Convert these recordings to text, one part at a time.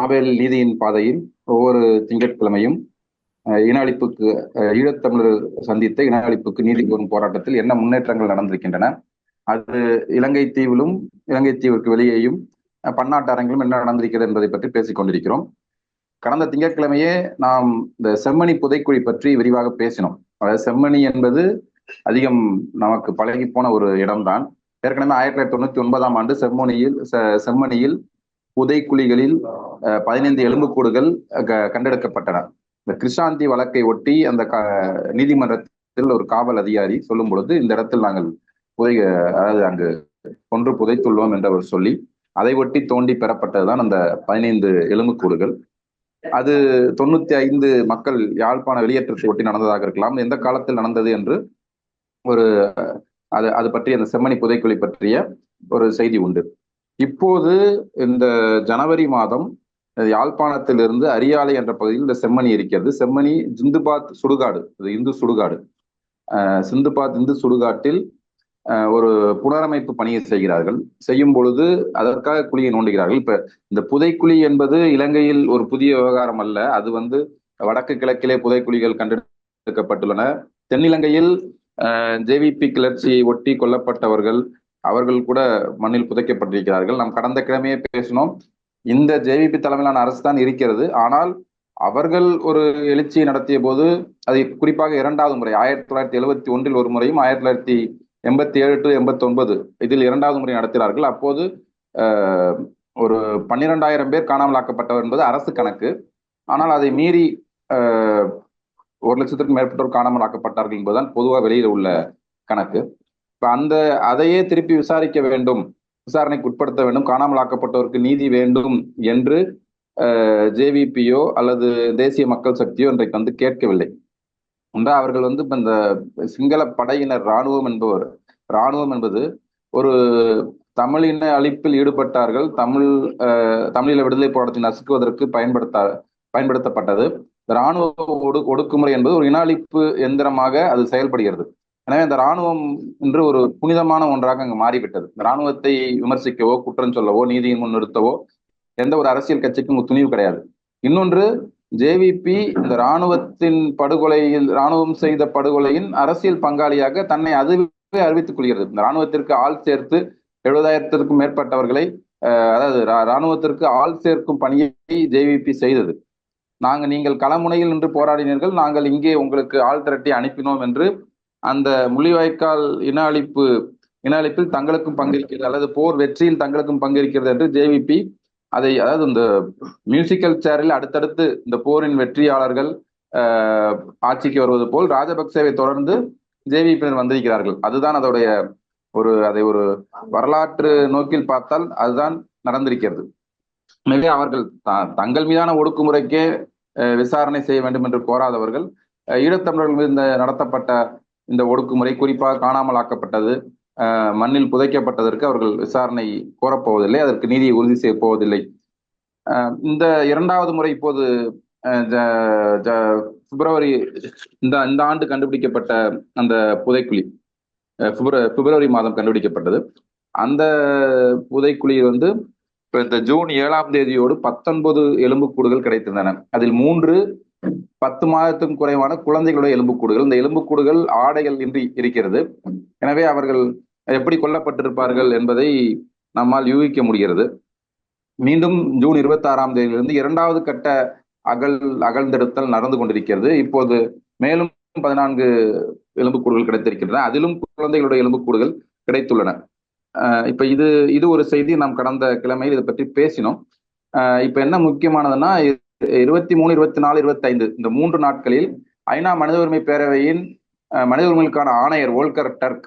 ஆவேல் நீதியின் பாதையில் ஒவ்வொரு திங்கட்கிழமையும் இன அழிப்புக்கு ஈழத்தமிழர் சந்தித்த இன அழிப்புக்கு நீதி கோரும் போராட்டத்தில் என்ன முன்னேற்றங்கள் நடந்திருக்கின்றன? அது இலங்கை தீவிலும் இலங்கை தீவிற்கு வெளியேயும் பன்னாட்டு அரங்கிலும் என்ன நடந்திருக்கிறது என்பதை பற்றி பேசிக் கொண்டிருக்கிறோம். கடந்த திங்கட்கிழமையே நாம் இந்த செம்மணி புதைக்குழி பற்றி விரிவாக பேசினோம். அதாவது செம்மணி என்பது அதிகம் நமக்கு பழகி போன ஒரு இடம்தான். ஏற்கனவே ஆயிரத்தி தொள்ளாயிரத்தி தொண்ணூத்தி ஒன்பதாம் ஆண்டு செம்மணியில் செம்மணியில் புதைக்குழிகளில் பதினைந்து எலும்புக்கூடுகள் கண்டெடுக்கப்பட்டன. இந்த கிருஷாந்தி வழக்கை ஒட்டி அந்த நீதிமன்றத்தில் ஒரு காவல் அதிகாரி சொல்லும் பொழுது இந்த இடத்தில் நாங்கள் புதை அதாவது அங்கு கொன்று புதைத்துள்ளோம் என்று அவர் சொல்லி அதை ஒட்டி தோண்டி பெறப்பட்டதுதான் அந்த பதினைந்து எலும்புக்கூடுகள். அது தொண்ணூத்தி ஐந்து மக்கள் யாழ்ப்பாண வெளியேற்றத்தை ஒட்டி நடந்ததாக இருக்கலாம். எந்த காலத்தில் நடந்தது என்று ஒரு அது அது பற்றி அந்த செம்மணி புதைக்குழி பற்றிய ஒரு செய்தி உண்டு. இப்போது இந்த ஜனவரி மாதம் யாழ்ப்பாணத்திலிருந்து அரியாலை என்ற பகுதியில் இந்த செம்மணி இருக்கிறது. செம்மணி ஜிந்துபாத் சுடுகாடு இந்து சுடுகாடு. சிந்துபாத் இந்து சுடுகாட்டில் ஒரு புனரமைப்பு பணியை செய்கிறார்கள். செய்யும் பொழுது அதற்காக குழியை நோண்டுகிறார்கள். இப்ப இந்த புதைக்குழி என்பது இலங்கையில் ஒரு புதிய விவகாரம் அல்ல. அது வந்து வடக்கு கிழக்கிலே புதைக்குழிகள் கண்டெடுக்கப்பட்டுள்ளன. தென்னிலங்கையில் ஜேவிபி கிளர்ச்சியை ஒட்டி கொல்லப்பட்டவர்கள் அவர்கள் கூட மண்ணில் புதைக்கப்பட்டிருக்கிறார்கள். நாம் கடந்த கிழமையே பேசினோம். இந்த ஜேவிபி தலைமையிலான அரசு தான் இருக்கிறது. ஆனால் அவர்கள் ஒரு எழுச்சியை நடத்திய போது அது குறிப்பாக இரண்டாவது முறை ஆயிரத்தி தொள்ளாயிரத்தி எழுபத்தி ஒன்றில் ஒரு முறையும் ஆயிரத்தி தொள்ளாயிரத்தி எண்பத்தி ஏழு டு எண்பத்தி ஒன்பது இதில் இரண்டாவது முறை நடத்தினார்கள். அப்போது ஒரு பன்னிரெண்டாயிரம் பேர் காணாமல் ஆக்கப்பட்டவர் என்பது அரசு கணக்கு. ஆனால் அதை மீறி ஒரு லட்சத்திற்கும் மேற்பட்டோர் காணாமல் ஆக்கப்பட்டார்கள் என்பதுதான் பொதுவாக வெளியில் உள்ள கணக்கு. அந்த அதையே திருப்பி விசாரிக்க வேண்டும். விசாரணைக்கு உட்படுத்த வேண்டும். காணாமல் ஆக்கப்பட்டோருக்கு நீதி வேண்டும் என்று ஜேவிபியோ அல்லது தேசிய மக்கள் சக்தியோ இன்றைக்கு வந்து கேட்கவில்லை. உண்டா? அவர்கள் வந்து இப்ப இந்த சிங்கள படையினர் இராணுவம் என்பவர். இராணுவம் என்பது ஒரு தமிழின அழிப்பில் ஈடுபட்டார்கள். தமிழ் தமிழீழ விடுதலை போராட்டத்தை நசுக்குவதற்கு பயன்படுத்த பயன்படுத்தப்பட்டது. இராணுவ ஒடு ஒடுக்குமுறை என்பது ஒரு இன அழிப்பு எந்திரமாக அது செயல்படுகிறது. எனவே இந்த இராணுவம் என்று ஒரு புனிதமான ஒன்றாக அங்கு மாறிவிட்டது. இந்த இராணுவத்தை விமர்சிக்கவோ குற்றம் சொல்லவோ நீதியின் முன் நிறுத்தவோ எந்த ஒரு அரசியல் கட்சிக்கும் துணிவு கிடையாது. இன்னொன்று ஜேவிபி இந்த இராணுவத்தின் படுகொலையில் இராணுவம் செய்த படுகொலையின் அரசியல் பங்காளியாக தன்னை அதுவே அறிவித்துக் கொள்கிறது. இந்த இராணுவத்திற்கு ஆள் சேர்த்து எழுபதாயிரத்திற்கும் மேற்பட்டவர்களை அதாவது இராணுவத்திற்கு ஆள் சேர்க்கும் பணியை ஜேவிபி செய்தது. நாங்கள் நீங்கள் களமுனையில் நின்று போராடினீர்கள் நாங்கள் இங்கே உங்களுக்கு ஆள் திரட்டி அனுப்பினோம் என்று அந்த முள்ளிவாய்க்கால் இன அழிப்பு இன அழிப்பில் தங்களுக்கும் பங்கிருக்கிறது அல்லது போர் வெற்றியில் தங்களுக்கும் பங்கிருக்கிறது என்று ஜேவிபி அதை அதாவது இந்த மியூசிக்கல் சேரில் அடுத்தடுத்து இந்த போரின் வெற்றியாளர்கள் ஆட்சிக்கு வருவது போல் ராஜபக்சேவை தொடர்ந்து ஜேவிபியினர் வந்திருக்கிறார்கள். அதுதான் அதோடைய ஒரு அதை ஒரு வரலாற்று நோக்கில் பார்த்தால் அதுதான் நடந்திருக்கிறது. எனவே அவர்கள் தங்கள் மீதான ஒடுக்குமுறைக்கே விசாரணை செய்ய வேண்டும் என்று கோராதவர்கள் ஈழத்தமிழர்கள் மீது நடத்தப்பட்ட இந்த ஒடுக்குமுறை குறிப்பாக காணாமல் ஆக்கப்பட்டது மண்ணில் புதைக்கப்பட்டதற்கு அவர்கள் விசாரணை கோரப்போவதில்லை அதற்கு நீதியை உறுதி செய்ய போவதில்லை. இந்த இரண்டாவது முறை இப்போது பிப்ரவரி இந்த இந்த ஆண்டு கண்டுபிடிக்கப்பட்ட அந்த புதைக்குழி பிப்ரவரி மாதம் கண்டுபிடிக்கப்பட்டது. அந்த புதைக்குழி வந்து இந்த ஜூன் ஏழாம் தேதியோடு பத்தொன்பது எலும்புக்கூடுகள் கிடைத்திருந்தன. அதில் மூன்று பத்து மாதத்துக்கும் குறைவான குழந்தைகளுடைய எலும்புக்கூடுகள். இந்த எலும்புக்கூடுகள் ஆடைகள் இன்றி இருக்கிறது. எனவே அவர்கள் எப்படி கொல்லப்பட்டிருப்பார்கள் என்பதை நம்மால் யூகிக்க முடிகிறது. மீண்டும் ஜூன் இருபத்தி ஆறாம் தேதியிலிருந்து இரண்டாவது கட்ட அகல் அகழ்ந்தெடுத்தல் நடந்து கொண்டிருக்கிறது. இப்போது மேலும் பதினான்கு எலும்புக்கூடுகள் கிடைத்திருக்கின்றன. அதிலும் குழந்தைகளுடைய எலும்புக்கூடுகள் கிடைத்துள்ளன. இப்ப இது இது ஒரு செய்தி. நாம் கடந்த கிழமையில் இதை பற்றி பேசினோம். இப்ப என்ன முக்கியமானதுன்னா இருபத்தி மூணு இருபத்தி நாலு இருபத்தி ஐந்து. இந்த மூன்று நாட்களில் ஐநா மனித உரிமை பேரவையின் மனித உரிமைகளுக்கான ஆணையர் ஓல்கர் டர்க்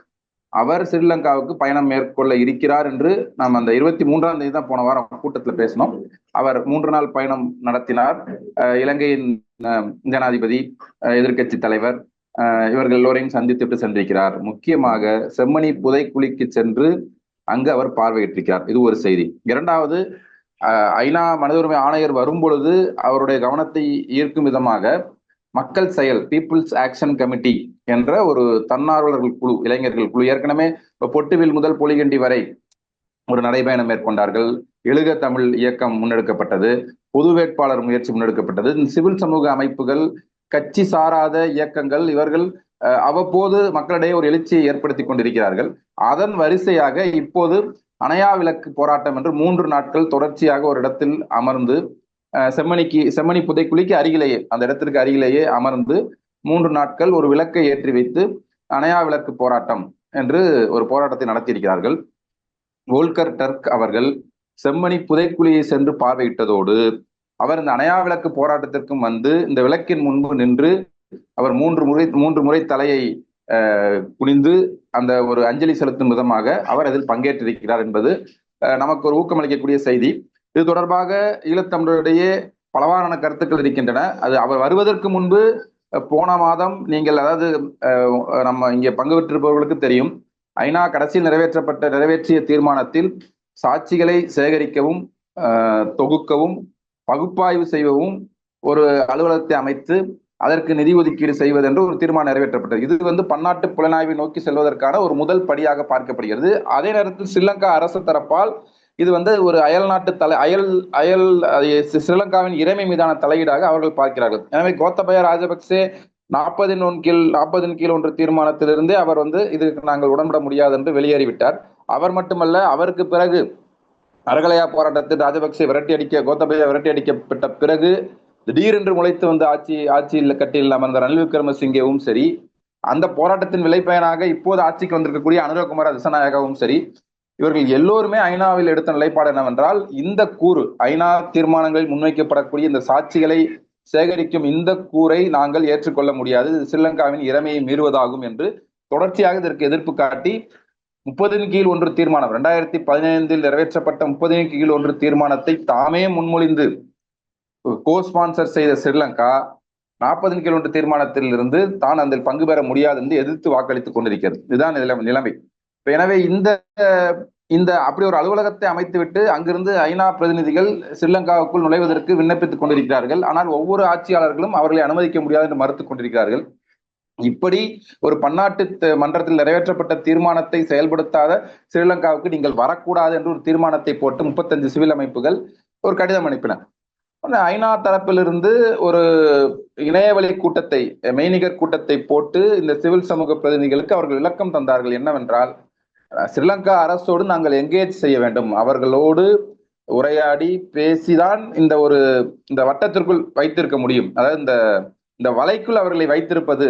அவர் ஸ்ரீலங்காவுக்கு பயணம் மேற்கொள்ள இருக்கிறார் என்று நாம் அந்த இருபத்தி மூன்றாம் தேதி தான் போன வாரம் கூட்டத்தில் பேசினோம். அவர் மூன்று நாள் பயணம் நடத்தினார். இலங்கையின் ஜனாதிபதி எதிர்கட்சி தலைவர் இவர்கள் எல்லோரையும் சந்தித்துட்டு சென்றிருக்கிறார். முக்கியமாக செம்மணி புதைக்குழிக்கு சென்று அங்கு அவர் பார்வையிட்டிருக்கிறார். இது ஒரு செய்தி. இரண்டாவது ஐநா மனித உரிமை ஆணையர் வரும் பொழுது அவருடைய கவனத்தை ஈர்க்கும் விதமாக மக்கள் செயல் பீப்புள்ஸ் ஆக்ஷன் கமிட்டி என்ற ஒரு தன்னார்வலர்கள் குழு இளைஞர்கள் குழு ஏற்கனவே இப்போ பொட்டுவில் முதல் பொலிகண்டி வரை ஒரு நடைபயணம் மேற்கொண்டார்கள். எழுக தமிழ் இயக்கம் முன்னெடுக்கப்பட்டது. பொது வேட்பாளர் முயற்சி முன்னெடுக்கப்பட்டது. இந்த சிவில் சமூக அமைப்புகள் கட்சி சாராத இயக்கங்கள் இவர்கள் அஹ், அவ்வப்போது மக்களிடையே ஒரு எழுச்சியை ஏற்படுத்தி கொண்டிருக்கிறார்கள். அதன் வரிசையாக இப்போது அணையா விளக்கு போராட்டம் என்று மூன்று நாட்கள் தொடர்ச்சியாக ஒரு இடத்தில் அமர்ந்து செம்மணிக்கு செம்மணி புதைக்குழிக்கு அருகிலேயே அந்த இடத்திற்கு அருகிலேயே அமர்ந்து மூன்று நாட்கள் ஒரு விளக்கை ஏற்றி வைத்து அணையா விளக்கு போராட்டம் என்று ஒரு போராட்டத்தை நடத்தியிருக்கிறார்கள். வோல்கர் டர்க் அவர்கள் செம்மணி புதைக்குழியை சென்று பார்வையிட்டதோடு அவர் இந்த அணையா விளக்கு போராட்டத்திற்கும் வந்து இந்த விளக்கின் முன்பு நின்று அவர் மூன்று முறை மூன்று முறை தலையை குனிந்து அந்த ஒரு அஞ்சலி செலுத்தும் விதமாக அவர் அதில் பங்கேற்றிருக்கிறார் என்பது நமக்கு ஒரு ஊக்கமளிக்கக்கூடிய செய்தி. இது தொடர்பாக ஈழத்தமிழரிடையே பலவாறான கருத்துக்கள் இருக்கின்றன. அது அவர் வருவதற்கு முன்பு போன மாதம் நீங்கள் அதாவது நம்ம இங்கே பங்கு பெற்றிருப்பவர்களுக்கு தெரியும். ஐநா கடைசியில் நிறைவேற்றப்பட்ட நிறைவேற்றிய தீர்மானத்தில் சாட்சிகளை சேகரிக்கவும் தொகுக்கவும் பகுப்பாய்வு செய்யவும் ஒரு அலுவலகத்தை அமைத்து அதற்கு நிதி ஒதுக்கீடு செய்வது என்று ஒரு தீர்மானம் நிறைவேற்றப்பட்டது. இது வந்து பன்னாட்டு புலனாய்வை நோக்கி செல்வதற்கான ஒரு முதல் படியாக பார்க்கப்படுகிறது. அதே நேரத்தில் ஸ்ரீலங்கா அரசு தரப்பால் இது வந்து ஒரு அயல் நாட்டு தலை அயல் அயல் ஸ்ரீலங்காவின் இறைமை மீதான தலையீடாக அவர்கள் பார்க்கிறார்கள். எனவே கோத்தபய ராஜபக்சே நாற்பதின் ஒன் கீழ் நாற்பதின் கீழ் ஒன்று தீர்மானத்திலிருந்தே அவர் வந்து இதுக்கு நாங்கள் உடன்பட முடியாது என்று வெளியேறிவிட்டார். அவர் மட்டுமல்ல அவருக்கு பிறகு அரகலையா போராட்டத்தில் ராஜபக்சே விரட்டி அடிக்க கோத்தபய விரட்டி அடிக்கப்பட்ட பிறகு திடீரென்று முளைத்து வந்து ஆட்சி ஆட்சியில் கட்டியில் அமர்ந்த ரணில் விக்ரமசிங்கேவும் சரி. அந்த போராட்டத்தின் விளைப்பயனாக இப்போது ஆட்சிக்கு வந்திருக்கக்கூடிய அனுரகுமார திசநாயகவும் சரி இவர்கள் எல்லோருமே ஐநாவில் எடுத்த நிலைப்பாடு என்னவென்றால் இந்த கூறு ஐநா தீர்மானங்களில் முன்வைக்கப்படக்கூடிய இந்த சாட்சிகளை சேகரிக்கும் இந்த கூரை நாங்கள் ஏற்றுக்கொள்ள முடியாது. ஸ்ரீலங்காவின் இறமையை மீறுவதாகும் என்று தொடர்ச்சியாக இதற்கு எதிர்ப்பு காட்டி முப்பதின் கீழ் ஒன்று தீர்மானம் இரண்டாயிரத்தி பதினைந்தில் நிறைவேற்றப்பட்ட முப்பதின் கீழ் ஒன்று தீர்மானத்தை தாமே முன்மொழிந்து கோ ஸ்பான்சர் செய்த ஸ்ரீலங்கா நாற்பது கிலோமீட்டர் தீர்மானத்தில் இருந்து தான் அதில் பங்கு பெற முடியாது என்று எதிர்த்து வாக்களித்துக் கொண்டிருக்கிறது. இதுதான் நிலைமை. நிலைமை எனவே இந்த இந்த அப்படி ஒரு அலுவலகத்தை அமைத்துவிட்டு அங்கிருந்து ஐநா பிரதிநிதிகள் ஸ்ரீலங்காவுக்குள் நுழைவதற்கு விண்ணப்பித்துக் கொண்டிருக்கிறார்கள். ஆனால் ஒவ்வொரு ஆட்சியாளர்களும் அவர்களை அனுமதிக்க முடியாது என்று மறுத்துக் கொண்டிருக்கிறார்கள். இப்படி ஒரு பன்னாட்டு மன்றத்தில் நிறைவேற்றப்பட்ட தீர்மானத்தை செயல்படுத்தாத ஸ்ரீலங்காவுக்கு நீங்கள் வரக்கூடாது என்று ஒரு தீர்மானத்தை போட்டு முப்பத்தஞ்சு சிவில் அமைப்புகள் ஒரு கடிதம் அனுப்பின. ஐநா தரப்பிலிருந்து ஒரு இணையவழி கூட்டத்தை மெய்நிகர் கூட்டத்தை போட்டு இந்த சிவில் சமூக பிரதிநிதிகளுக்கு அவர்கள் விளக்கம் தந்தார்கள் என்னவென்றால் ஸ்ரீலங்கா அரசோடு நாங்கள் எங்கேஜ் செய்ய வேண்டும். அவர்களோடு உரையாடி பேசிதான் இந்த ஒரு இந்த வட்டத்திற்குள் வைத்திருக்க முடியும். அதாவது இந்த இந்த வலைக்குள் அவர்களை வைத்திருப்பது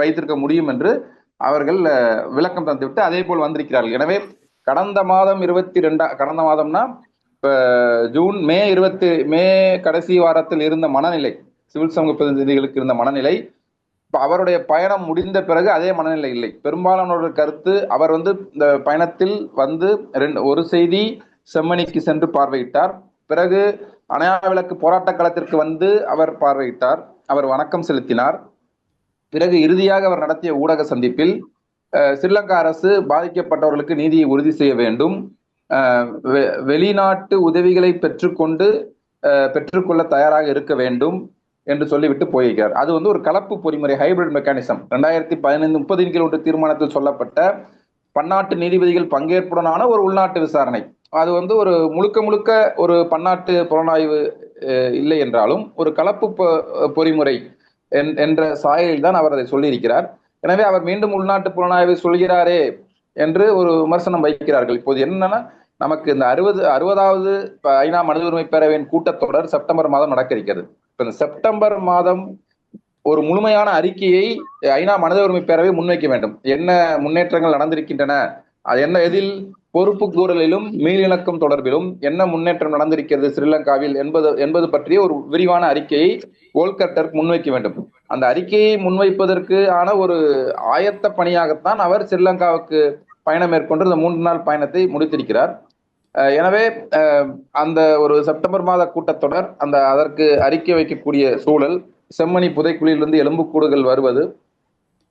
வைத்திருக்க முடியும் என்று அவர்கள் விளக்கம் தந்துவிட்டு அதே போல் வந்திருக்கிறார்கள். எனவே கடந்த மாதம் இருபத்தி ரெண்டா கடந்த மாதம்னா ஜூன் மே இருபத்தி மே கடைசி வாரத்தில் இருந்த மனநிலை சிவில் சமூக பிரதிநிதிகளுக்கு இருந்த மனநிலை அவருடைய பயணம் முடிந்த பிறகு அதே மனநிலை இல்லை. பெரும்பாலானோட கருத்து அவர் வந்து இந்த பயணத்தில் வந்து ரெண்டு ஒரு செய்தி செம்மணிக்கு சென்று பார்வையிட்டார். பிறகு அணையா விளக்கு போராட்ட களத்திற்கு வந்து அவர் பார்வையிட்டார். அவர் வணக்கம் செலுத்தினார். பிறகு இறுதியாக அவர் நடத்திய ஊடக சந்திப்பில் அஹ், ஸ்ரீலங்கா அரசு பாதிக்கப்பட்டவர்களுக்கு நீதியை உறுதி செய்ய வேண்டும். வெளிநாட்டு உதவிகளை பெற்றுக்கொண்டு பெற்றுக்கொள்ள தயாராக இருக்க வேண்டும் என்று சொல்லிவிட்டு போயிருக்கிறார். அது வந்து ஒரு கலப்பு பொறிமுறை ஹைபிரிட் மெக்கானிசம் ரெண்டாயிரத்தி பதினைந்து முப்பதின் கீழ் ஒன்று தீர்மானத்தில் சொல்லப்பட்ட பன்னாட்டு நீதிபதிகள் பங்கேற்புடனான ஒரு உள்நாட்டு விசாரணை. அது வந்து ஒரு முழுக்க முழுக்க ஒரு பன்னாட்டு புலனாய்வு இல்லை என்றாலும் ஒரு கலப்பு பொ- பொறிமுறை என்- என்ற சாயலில் தான் அவர் அதை சொல்லியிருக்கிறார். எனவே அவர் மீண்டும் உள்நாட்டு புலனாய்வு சொல்கிறாரே என்று ஒரு விமர்சனம் வைக்கிறார்கள். இப்போது என்னன்னா நமக்கு இந்த அறுபது அறுபதாவது ஐநா மனித உரிமை பேரவையின் கூட்டத்தொடர் செப்டம்பர் மாதம் நடக்க இருக்கிறது இப்போ இந்த செப்டம்பர் மாதம் ஒரு முழுமையான அறிக்கையை ஐநா மனித உரிமை பேரவை முன்வைக்க வேண்டும். என்ன முன்னேற்றங்கள் நடந்திருக்கின்றன? அது என்ன எதில் பொறுப்பு கூறலிலும் மீளிணக்கம் தொடர்பிலும் என்ன முன்னேற்றம் நடந்திருக்கிறது ஸ்ரீலங்காவில் என்பது என்பது பற்றிய ஒரு விரிவான அறிக்கையை வோல்கர்டர் முன்வைக்க வேண்டும். அந்த அறிக்கையை முன்வைப்பதற்கு ஆன ஒரு ஆயத்த பணியாகத்தான் அவர் ஸ்ரீலங்காவுக்கு பயணம் மேற்கொண்டு இந்த மூன்று நாள் பயணத்தை முடித்திருக்கிறார். எனவே அந்த ஒரு செப்டம்பர் மாத கூட்டத்தொடர் அந்த அதற்கு அறிக்கை வைக்கக்கூடிய சூழல் செம்மணி புதைக்குழியிலிருந்து எலும்புக்கூடுகள் வருவது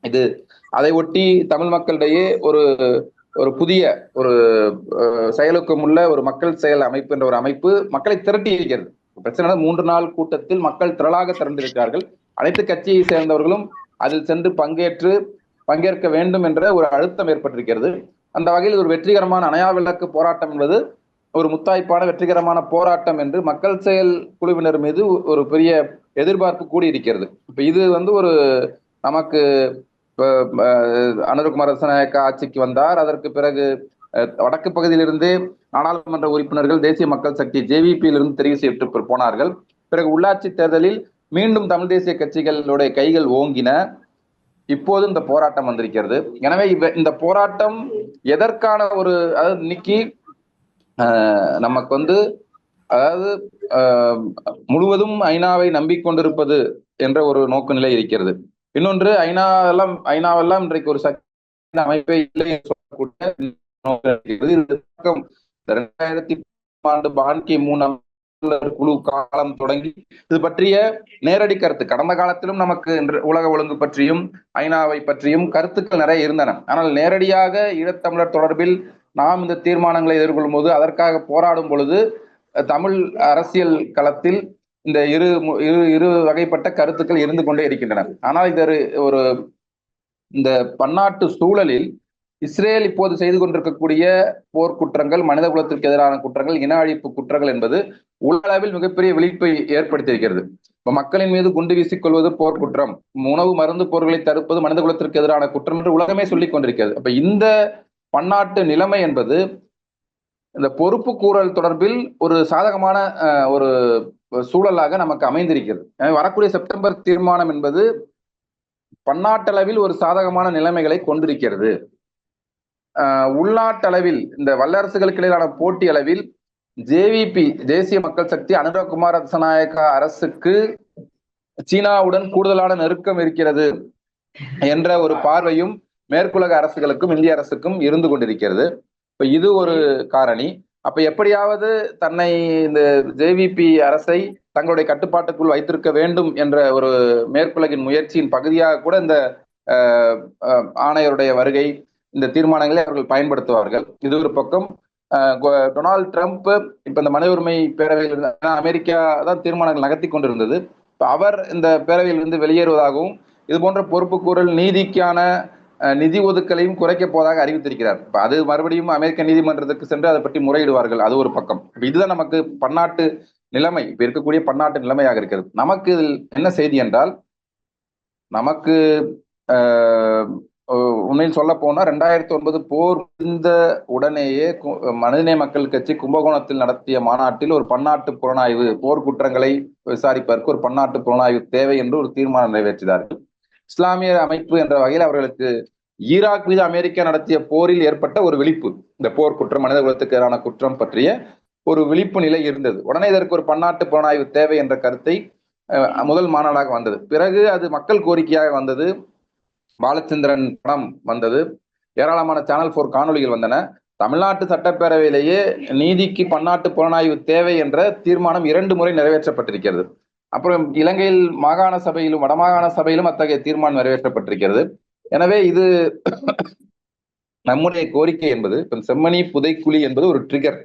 இது அதை ஒட்டி தமிழ் மக்களிடையே ஒரு ஒரு புதிய ஒரு அஹ், செயலுக்கமுள்ள ஒரு மக்கள் செயல் அமைப்பு என்ற ஒரு அமைப்பு மக்களை திரட்டி இருக்கிறது. பிரச்சனை மூன்று நாள் கூட்டத்தில் மக்கள் திரளாக திரண்டிருக்கிறார்கள். அனைத்து கட்சியை சேர்ந்தவர்களும் அதில் சென்று பங்கேற்று பங்கேற்க வேண்டும் என்ற ஒரு அழுத்தம் ஏற்பட்டிருக்கிறது. அந்த வகையில் ஒரு வெற்றிகரமான அணையா விளக்கு போராட்டம் என்பது ஒரு முத்தாய்ப்பான வெற்றிகரமான போராட்டம் என்று மக்கள் செயல் குழுவினர் மீது ஒரு பெரிய எதிர்பார்ப்பு கூடியிருக்கிறது. இப்ப இது வந்து ஒரு நமக்கு அனுரகுமார் ரசநாயக்க ஆட்சிக்கு வந்தார். அதற்கு பிறகு வடக்கு பகுதியிலிருந்து நாடாளுமன்ற உறுப்பினர்கள் தேசிய மக்கள் சக்தி ஜேவிபியிலிருந்து தெரிவு செய்யப்பட்டு போனார்கள். பிறகு உள்ளாட்சி தேர்தலில் மீண்டும் தமிழ் தேசிய கட்சிகளுடைய கைகள் ஓங்கின. இப்போது இந்த போராட்டம் வந்திருக்கிறது. எனவே இந்த போராட்டம் எதற்கான ஒரு அதாவது இன்னைக்கு நமக்கு வந்து அதாவது முழுவதும் ஐநாவை நம்பிக்கொண்டிருப்பது என்ற ஒரு நோக்குநிலை இருக்கிறது. இன்னொன்று ஐநா எல்லாம் ஐநாவெல்லாம் இன்றைக்கு ஒரு சக்தி அமைப்பே இல்லை ரெண்டாயிரத்தி ஆண்டு பான்கி மூணாம் குழு காலம் தொடங்கி இது பற்றிய நேரடி கருத்து. கடந்த காலத்திலும் நமக்கு உலக ஒழுங்கு பற்றியும் ஐநாவை பற்றியும் கருத்துக்கள் நிறைய இருந்தன. ஆனால் நேரடியாக ஈழத்தமிழர் தொடர்பில் நாம் இந்த தீர்மானங்களை எதிர்கொள்ளும் போது அதற்காக போராடும் பொழுது தமிழ் அரசியல் களத்தில் இந்த இரு இரு இரு வகைப்பட்ட கருத்துக்கள் இருந்து கொண்டே இருக்கின்றன. ஆனால் இது ஒரு இந்த பன்னாட்டு சூழலில் இஸ்ரேல் இப்போது செய்து கொண்டிருக்கக்கூடிய போர்க்குற்றங்கள் மனித குலத்திற்கு எதிரான குற்றங்கள் இன அழிப்பு குற்றங்கள் என்பது உலகளவில் மிகப்பெரிய விழிப்பை ஏற்படுத்தியிருக்கிறது. இப்போ மக்களின் மீது குண்டு வீசிக்கொள்வது போர்க்குற்றம் உணவு மருந்து போர்களை தடுப்பது மனித குலத்திற்கு எதிரான குற்றம் என்று உலகமே சொல்லிக் கொண்டிருக்கிறது. அப்ப இந்த பன்னாட்டு நிலைமை என்பது இந்த பொறுப்பு கூறல் தொடர்பில் ஒரு சாதகமான ஒரு சூழலாக நமக்கு அமைந்திருக்கிறது. வரக்கூடிய செப்டம்பர் தீர்மானம் என்பது பன்னாட்டளவில் ஒரு சாதகமான நிலைமைகளை கொண்டிருக்கிறது. உள்நாட்டளவில் இந்த வல்லரசுகளுக்கு இடையிலான போட்டி அளவில் ஜேவிபி தேசிய மக்கள் சக்தி அனுரகுமார் ரசநாயக்கா அரசுக்கு சீனாவுடன் கூடுதலான நெருக்கம் இருக்கிறது என்ற ஒரு பார்வையும் மேற்குலக அரசுகளுக்கும் இந்திய அரசுக்கும் இருந்து கொண்டிருக்கிறது. இப்ப இது ஒரு காரணி. அப்ப எப்படியாவது தன்னை இந்த ஜேவிபி அரசை தங்களுடைய கட்டுப்பாட்டுக்குள் வைத்திருக்க வேண்டும் என்ற ஒரு மேற்குலகின் முயற்சியின் பகுதியாக கூட இந்த ஆணையருடைய வருகை இந்த தீர்மானங்களை அவர்கள் பயன்படுத்துவார்கள். இது ஒரு பக்கம். டொனால்டு ட்ரம்ப் இப்ப இந்த மனித உரிமை பேரவையில் அமெரிக்கா தான் தீர்மானங்கள் நகர்த்தி கொண்டிருந்தது. அவர் இந்த பேரவையில் இருந்து வெளியேறுவதாகவும் இது போன்ற பொறுப்புக்கூறல் நீதிக்கான நிதி ஒதுக்கலையும் குறைக்க போவதாக அறிவித்திருக்கிறார். அது மறுபடியும் அமெரிக்க நீதிமன்றத்துக்கு சென்று அதை பற்றி முறையிடுவார்கள். அது ஒரு பக்கம். இதுதான் நமக்கு பன்னாட்டு நிலைமை. இப்ப இருக்கக்கூடிய பன்னாட்டு நிலைமையாக இருக்கிறது. நமக்கு இதில் என்ன செய்தி என்றால் நமக்கு உண்மையில் சொல்ல போனா ரெண்டாயிரத்தி ஒன்பது போர் இந்த உடனேயே மனிதநேய மக்கள் கட்சி கும்பகோணத்தில் நடத்திய மாநாட்டில் ஒரு பன்னாட்டு புலனாய்வு போர் குற்றங்களை விசாரிப்பதற்கு ஒரு பன்னாட்டு புலனாய்வு தேவை என்று ஒரு தீர்மானம் நிறைவேற்றினார்கள். இஸ்லாமிய அமைப்பு என்ற வகையில் அவர்களுக்கு ஈராக் மீது அமெரிக்கா நடத்திய போரில் ஏற்பட்ட ஒரு விழிப்பு. இந்த போர் குற்றம் மனித குலத்துக்கு எதிரான குற்றம் பற்றிய ஒரு விழிப்பு நிலை இருந்தது. உடனே இதற்கு ஒரு பன்னாட்டு புலனாய்வு தேவை என்ற கருத்தை முதல் மாநாடாக வந்தது. பிறகு அது மக்கள் கோரிக்கையாக வந்தது. பாலச்சந்திரன் படம் வந்தது. ஏராளமான சேனல் போர் காணொலிகள் வந்தன. தமிழ்நாட்டு சட்டப்பேரவையிலேயே நீதிக்கு பன்னாட்டு புலனாய்வு தேவை என்ற தீர்மானம் இரண்டு முறை நிறைவேற்றப்பட்டிருக்கிறது. அப்புறம் இலங்கையில் மாகாண சபையிலும் வடமாகாண சபையிலும் அத்தகைய தீர்மானம் நிறைவேற்றப்பட்டிருக்கிறது. எனவே இது நம்முடைய கோரிக்கை என்பது செம்மணி புதைக்குழி என்பது ஒரு ட்ரிகர்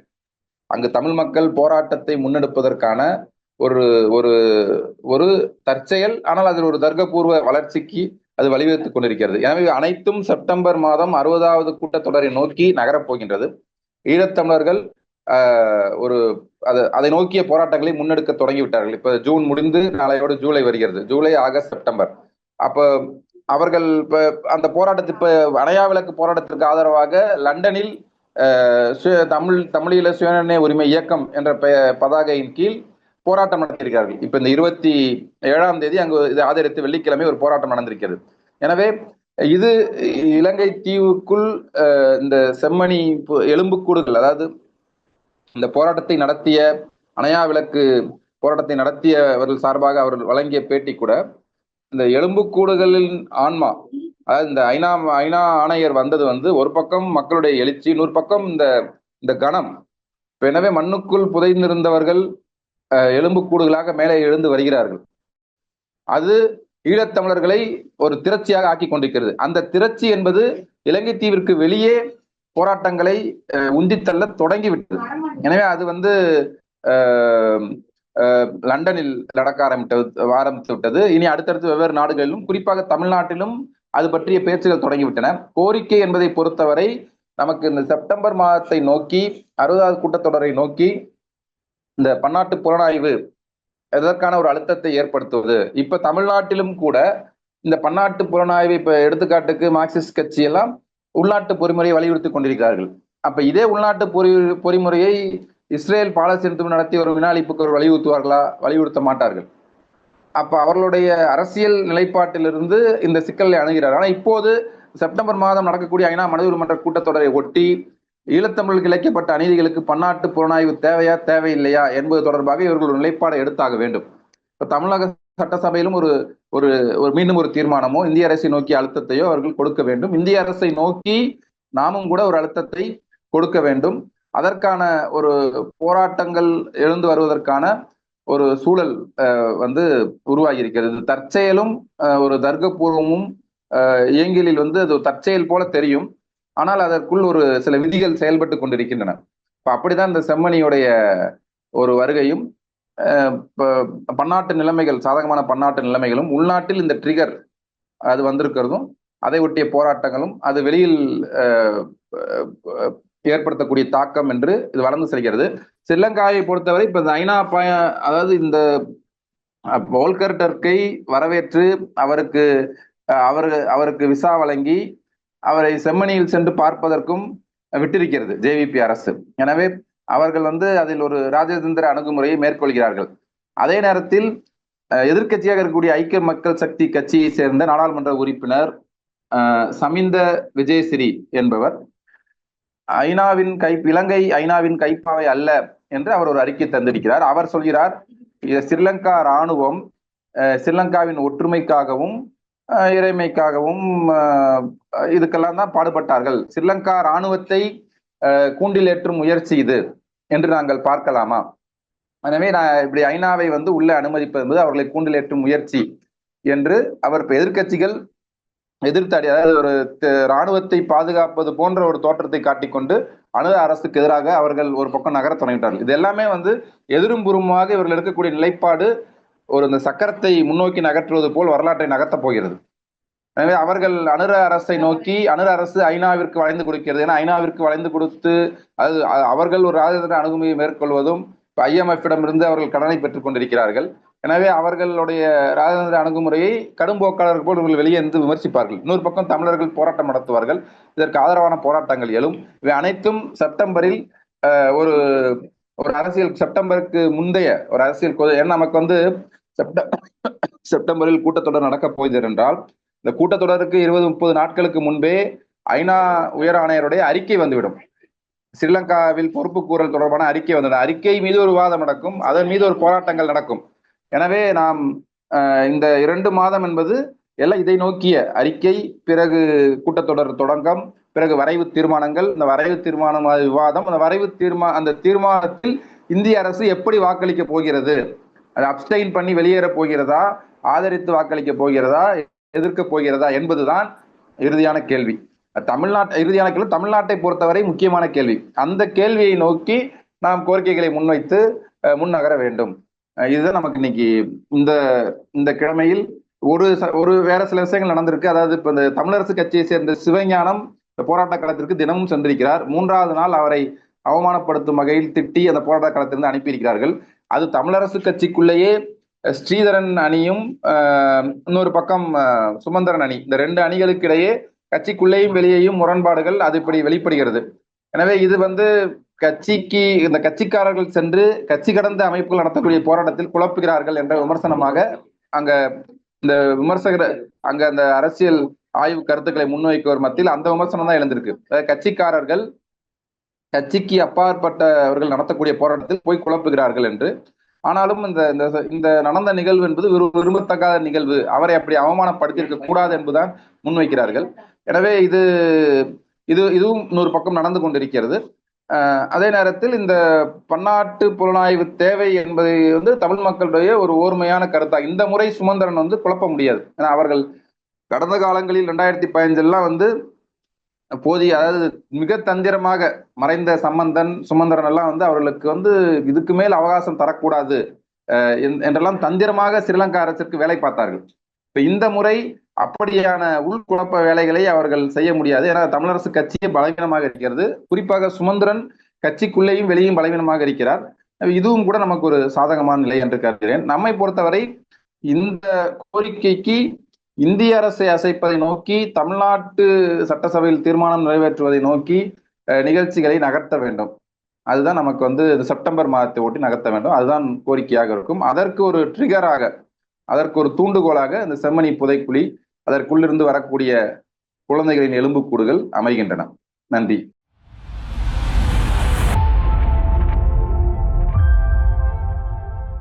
அங்கு தமிழ் மக்கள் போராட்டத்தை முன்னெடுப்பதற்கான ஒரு ஒரு ஒரு தற்செயல் ஆனால் அதில் ஒரு தர்க்கபூர்வ வளர்ச்சிக்கு அது வழிவகுத்துக் கொண்டிருக்கிறது. எனவே அனைத்தும் செப்டம்பர் மாதம் அறுபதாவது கூட்டத்தொடரை நோக்கி நகரப் போகின்றது. ஈழத்தமிழர்கள் ஒரு அது அதை நோக்கிய போராட்டங்களை முன்னெடுக்க தொடங்கிவிட்டார்கள். இப்ப ஜூன் முடிந்து நாளையோடு ஜூலை வருகிறது. July August September. அப்போ அவர்கள் இப்போ அந்த போராட்டத்தை இப்போ அணையா விளக்கு போராட்டத்திற்கு ஆதரவாக லண்டனில் தமிழ் தமிழீழ சுயநிர்ணய உரிமை இயக்கம் என்ற பதாகையின் கீழ் போராட்டம் நடத்தியிருக்கிறார்கள். இப்போ இந்த இருபத்தி ஏழாம் தேதி அங்கு இதை ஆதரித்து வெள்ளிக்கிழமை ஒரு போராட்டம் நடந்திருக்கிறது. எனவே இது இலங்கை தீவுக்குள் இந்த செம்மணி எலும்புக்கூடுகள் அதாவது இந்த போராட்டத்தை நடத்திய அணையா விளக்கு போராட்டத்தை நடத்தியவர்கள் சார்பாக அவர்கள் வழங்கிய பேட்டி கூட இந்த எலும்புக்கூடுகளின் ஆன்மா அதாவது இந்த ஐநா ஐநா ஆணையர் வந்தது வந்து ஒரு பக்கம் மக்களுடைய எழுச்சி இன்னொரு பக்கம் இந்த இந்த கணம். எனவே மண்ணுக்குள் புதைந்திருந்தவர்கள் எலும்புக்கூடுகளாக மேலே எழுந்து வருகிறார்கள். அது ஈழத்தமிழர்களை ஒரு திரட்சியாக ஆக்கி கொண்டிருக்கிறது. அந்த திரட்சி என்பது இலங்கை தீவிற்கு வெளியே போராட்டங்களை உந்தித்தள்ள தொடங்கிவிட்டது. எனவே அது வந்து லண்டனில் நடக்க ஆரம்பித்து ஆரம்பித்து விட்டது. இனி அடுத்தடுத்து வெவ்வேறு நாடுகளிலும் குறிப்பாக தமிழ்நாட்டிலும் அது பற்றிய பேச்சுகள் தொடங்கிவிட்டன. கோரிக்கை என்பதை பொறுத்தவரை நமக்கு இந்த செப்டம்பர் மாதத்தை நோக்கி அறுபதாவது கூட்டத்தொடரை நோக்கி இந்த பன்னாட்டு புலனாய்வு எதற்கான ஒரு அழுத்தத்தை ஏற்படுத்துவது. இப்ப தமிழ்நாட்டிலும் கூட இந்த பன்னாட்டு புலனாய்வு இப்ப எடுத்துக்காட்டுக்கு மார்க்சிஸ்ட் கட்சி எல்லாம் உள்நாட்டு பொறிமுறையை வலியுறுத்தி கொண்டிருக்கிறார்கள். அப்ப இதே உள்நாட்டு பொறி பொறிமுறையை இஸ்ரேல் பாலஸ்தீனத்துடன் நடத்தி ஒரு வினாளிப்புக்கு ஒரு வலியுறுத்துவார்களா? வலியுறுத்த மாட்டார்கள். அப்ப அவர்களுடைய அரசியல் நிலைப்பாட்டிலிருந்து இந்த சிக்கலை அணுகிறார். ஆனா இப்போது செப்டம்பர் மாதம் நடக்கக்கூடிய ஐநா மனித மன்ற கூட்டத்தொடரை ஒட்டி ஈழத்தமிழுக்கு இழைக்கப்பட்ட அநீதிகளுக்கு பன்னாட்டு புலனாய்வு தேவையா தேவையில்லையா என்பது தொடர்பாக இவர்கள் ஒரு நிலைப்பாடை எடுத்தாக வேண்டும். இப்போ தமிழக சட்டசபையிலும் ஒரு ஒரு ஒரு மீண்டும் ஒரு தீர்மானமோ இந்திய அரசை நோக்கி அழுத்தத்தையோ அவர்கள் கொடுக்க வேண்டும். இந்திய அரசை நோக்கி நாமும் கூட ஒரு அழுத்தத்தை கொடுக்க வேண்டும். அதற்கான ஒரு போராட்டங்கள் எழுந்து வருவதற்கான ஒரு சூழல் அஹ், வந்து உருவாகி இருக்கிறது தற்செயலும் அஹ், ஒரு தர்க்கபூர்வமும் அஹ், இயங்கியலில் வந்து அது தற்செயல் போல தெரியும். ஆனால் அதற்குள் ஒரு சில விதிகள் செயல்பட்டு கொண்டிருக்கின்றன. இப்போ அப்படிதான் இந்த செம்மணியுடைய ஒரு வருகையும் ப- பன்னாட்டு நிலைமைகள் சாதகமான பன்னாட்டு நிலைமைகளும் உள்நாட்டில் இந்த ட்ரிகர் அது வந்திருக்கிறதும் அதை ஒட்டிய போராட்டங்களும் அது வெளியில் ஏற்படுத்தக்கூடிய தாக்கம் என்று இது வளர்ந்து செல்கிறது. ஸ்ரீலங்காவை பொறுத்தவரை இப்ப இந்த ஐநா பய அதாவது இந்த போல்கர் வோல்கர் டர்க்கை வரவேற்று அவருக்கு அவர் அவருக்கு விசா வழங்கி அவரை செம்மணியில் சென்று பார்ப்பதற்கும் விட்டிருக்கிறது ஜேவிபி அரசு. எனவே அவர்கள் வந்து அதில் ஒரு ராஜதந்திர அணுகுமுறையை மேற்கொள்கிறார்கள். அதே நேரத்தில் அஹ், எதிர்க்கட்சியாக இருக்கக்கூடிய ஐக்கிய மக்கள் சக்தி கட்சியை சேர்ந்த நாடாளுமன்ற உறுப்பினர் அஹ், சமிந்த விஜயசிறி என்பவர் ஐநாவின் கை இலங்கை ஐநாவின் கைப்பாவை அல்ல என்று அவர் ஒரு அறிக்கை தந்திருக்கிறார். அவர் சொல்கிறார் ஸ்ரீலங்கா ராணுவம் ஸ்ரீலங்காவின் ஒற்றுமைக்காகவும் இறைமைக்காகவும் இதுக்கெல்லாம் தான் பாடுபட்டார்கள். ஸ்ரீலங்கா இராணுவத்தை கூண்டில் ஏற்றும் முயற்சி இது என்று நாங்கள் பார்க்கலாமா? எனவே நான் இப்படி ஐநாவை வந்து உள்ள அனுமதிப்பது என்பது அவர்களை கூண்டில் ஏற்றும் முயற்சி என்று அவர் எதிர்கட்சிகள் எதிர்க்கட்சிகள் எதிர்த்தாடி அதாவது ஒரு இராணுவத்தை ராணுவத்தை பாதுகாப்பது போன்ற ஒரு தோற்றத்தை காட்டிக்கொண்டு அணு அரசுக்கு எதிராக அவர்கள் ஒரு பக்கம் நகர தொடங்கிட்டார்கள் இது எல்லாமே வந்து எதிரும் புறமாக இவர்கள் எடுக்கக்கூடிய நிலைப்பாடு ஒரு இந்த சக்கரத்தை முன்னோக்கி நகற்றுவது போல் வரலாற்றை நகர்த்தப் போகிறது. எனவே அவர்கள் அனுர அரசை நோக்கி அனுர அரசு ஐநாவிற்கு வளைந்து கொடுக்கிறது. ஏன்னா ஐநாவிற்கு வளைந்து கொடுத்து அது அவர்கள் ஒரு ராஜதந்திர அணுகுமுறையை மேற்கொள்வதும் ஐஎம்எஃப் இருந்து அவர்கள் கடனை பெற்றுக் கொண்டிருக்கிறார்கள். எனவே அவர்களுடைய ராஜதந்திர அணுகுமுறையை கடும் போக்காளர்கள் போல் இவர்கள் வெளியே இருந்து விமர்சிப்பார்கள். இன்னொரு பக்கம் தமிழர்கள் போராட்டம் நடத்துவார்கள். இதற்கு ஆதரவான போராட்டங்கள் எழும். இவை அனைத்தும் செப்டம்பரில் அஹ், ஒரு ஒரு அரசியல் செப்டம்பருக்கு முந்தைய ஒரு அரசியல் ஏன்னா நமக்கு வந்து செப்டம்பரில் கூட்டத்தொடர் நடக்கப் போகிறது என்றால் இந்த கூட்டத்தொடருக்கு இருபது முப்பது நாட்களுக்கு முன்பே ஐநா உயர் ஆணையருடைய அறிக்கை வந்துவிடும். ஸ்ரீலங்காவில் பொறுப்பு கூறல் தொடர்பான அறிக்கை வந்துவிடும் அறிக்கை மீது ஒரு விவாதம் நடக்கும். அதன் மீது ஒரு போராட்டங்கள் நடக்கும். எனவே நாம் இந்த இரண்டு மாதம் என்பது எல்லாம் இதை நோக்கிய அறிக்கை பிறகு கூட்டத்தொடர் தொடங்கம் பிறகு வரைவு தீர்மானங்கள் இந்த வரைவு தீர்மானம் விவாதம் அந்த வரைவு தீர்மா அந்த தீர்மானத்தில் இந்திய அரசு எப்படி வாக்களிக்க போகிறது? அது அப்டைன் பண்ணி வெளியேற போகிறதா? ஆதரித்து வாக்களிக்க போகிறதா? எதிர்க்க போகிறதா? என்பதுதான் இறுதியான கேள்வி. தமிழ்நாட்டு இறுதியான கேள்வி தமிழ்நாட்டை பொறுத்தவரை முக்கியமான கேள்வி. அந்த கேள்வியை நோக்கி நாம் கோரிக்கைகளை முன்வைத்து முன்னகர வேண்டும். இதுதான் நமக்கு இன்னைக்கு இந்த இந்த கிழமையில் ஒரு ச- ஒரு வேற சில விஷயங்கள் நடந்திருக்கு. அதாவது இப்ப இந்த தமிழரசு கட்சியை சேர்ந்த சிவஞானம் இந்த போராட்ட களத்திற்கு தினமும் சென்றிருக்கிறார். மூன்றாவது நாள் அவரை அவமானப்படுத்தும் வகையில் திட்டி அந்த போராட்ட களத்திலிருந்து அனுப்பியிருக்கிறார்கள். அது தமிழரசு கட்சிக்குள்ளேயே ஸ்ரீதரன் அணியும் இன்னொரு பக்கம் சுமந்திரன் அணி. இந்த ரெண்டு அணிகளுக்கு இடையே கட்சிக்குள்ளேயும் வெளியேயும் முரண்பாடுகள் அது இப்படி வெளிப்படுகிறது. எனவே இது வந்து கட்சிக்கு இந்த கட்சிக்காரர்கள் சென்று கட்சி கடந்த அமைப்புகள் நடத்தக்கூடிய போராட்டத்தில் குழப்புகிறார்கள் என்ற விமர்சனமாக அங்க இந்த விமர்சகர் அங்க அந்த அரசியல் ஆய்வு கருத்துக்களை முன்வைக்கவர் மத்தியில் அந்த விமர்சனம் தான் எழுந்திருக்கு. கட்சிக்காரர்கள் கட்சிக்கு அப்பாற்பட்டவர்கள் நடத்தக்கூடிய போராட்டத்தில் போய் குழப்புகிறார்கள் என்று. ஆனாலும் இந்த இந்த- இந்த நடந்த நிகழ்வு என்பது விரு- விரும்பத்தகாத நிகழ்வு. அவரை அப்படி அவமானப்படுத்தியிருக்க கூடாது என்பதுதான் முன்வைக்கிறார்கள். எனவே இது இது இதுவும் இன்னொரு பக்கம் நடந்து கொண்டிருக்கிறது. அதே நேரத்தில் இந்த பன்னாட்டு புலனாய்வு தேவை என்பதை வந்து தமிழ் மக்களுடைய ஒரு ஓர்மையான கருத்தா இந்த முறை சுமந்திரன் வந்து குழப்ப முடியாது. ஏன்னா அவர்கள் கடந்த காலங்களில் ரெண்டாயிரத்தி பதினஞ்செல்லாம் வந்து போதிய அதாவது மிக தந்திரமாக மறைந்த சம்பந்தன் சுமந்திரன் எல்லாம் வந்து அவர்களுக்கு வந்து இதுக்கு மேல் அவகாசம் தரக்கூடாது என்- என்றெல்லாம் தந்திரமாக ஸ்ரீலங்கா அரசிற்கு வேலை பார்த்தார்கள். இப்ப இந்த முறை அப்படியான உள்குழப்ப வேலைகளை அவர்கள் செய்ய முடியாது. ஏன்னா தமிழரசு கட்சியே பலவீனமாக இருக்கிறது. குறிப்பாக சுமந்திரன் கட்சிக்குள்ளேயும் வெளியும் பலவீனமாக இருக்கிறார். இதுவும் கூட நமக்கு ஒரு சாதகமான நிலை என்று கருதுகிறேன். நம்மை பொறுத்தவரை இந்த கோரிக்கைக்கு இந்திய அரசை அசைப்பதை நோக்கி தமிழ்நாட்டு சட்டசபையில் தீர்மானம் நிறைவேற்றுவதை நோக்கி நிகழ்ச்சிகளை நகர்த்த வேண்டும். அதுதான் நமக்கு வந்து செப்டம்பர் மாதத்தை ஒட்டி நகர்த்த வேண்டும். அதுதான் கோரிக்கையாக இருக்கும். அதற்கு ஒரு ட்ரிகராக அதற்கு ஒரு தூண்டுகோலாக இந்த செம்மணி புதைக்குழி அதற்குள்ளிருந்து வரக்கூடிய குழந்தைகளின் எலும்புக்கூடுகள் அமைகின்றன. நன்றி.